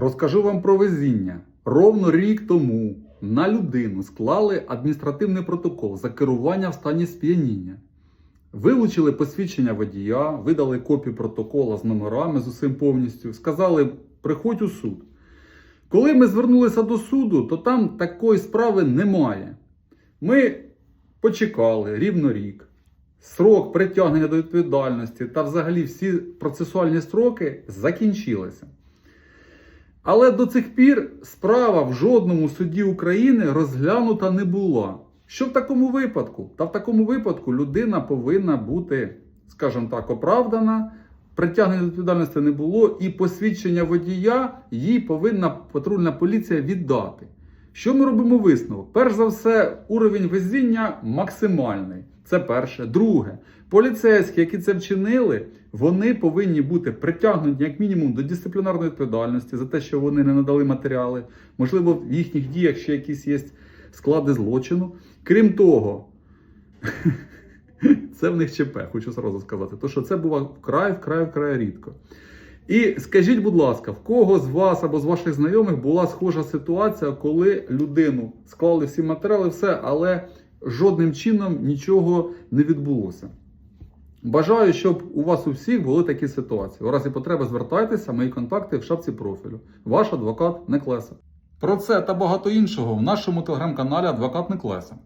Розкажу вам про везіння. Ровно рік тому на людину склали адміністративний протокол за керування в стані сп'яніння. Вилучили посвідчення водія, видали копію протокола з номерами з усім повністю, сказали, приходь у суд. Коли ми звернулися до суду, то там такої справи немає. Ми почекали рівно рік. Срок притягнення до відповідальності та взагалі всі процесуальні строки закінчилися. Але до цих пір справа в жодному суді України розглянута не була. Що в такому випадку? Та в такому випадку людина повинна бути, скажімо так, оправдана, притягнення до відповідальності не було, і посвідчення водія їй повинна патрульна поліція віддати. Що ми робимо висновок? Перш за все, уровень везіння максимальний. Це перше. Друге, поліцейські, які це вчинили, вони повинні бути притягнуті як мінімум до дисциплінарної відповідальності за те, що вони не надали матеріали. Можливо, в їхніх діях ще якісь є склади злочину. Крім того, це в них ЧП, хочу зразу сказати. То що це буває вкрай, вкрай, вкрай рідко. І скажіть, будь ласка, в кого з вас або з ваших знайомих була схожа ситуація, коли людину склали всі матеріали, все, але жодним чином нічого не відбулося. Бажаю, щоб у вас у всіх були такі ситуації. У разі потреби звертайтеся, мої контакти в шапці профілю. Ваш адвокат Неклеса. Про це та багато іншого в нашому телеграм-каналі Адвокат Неклеса.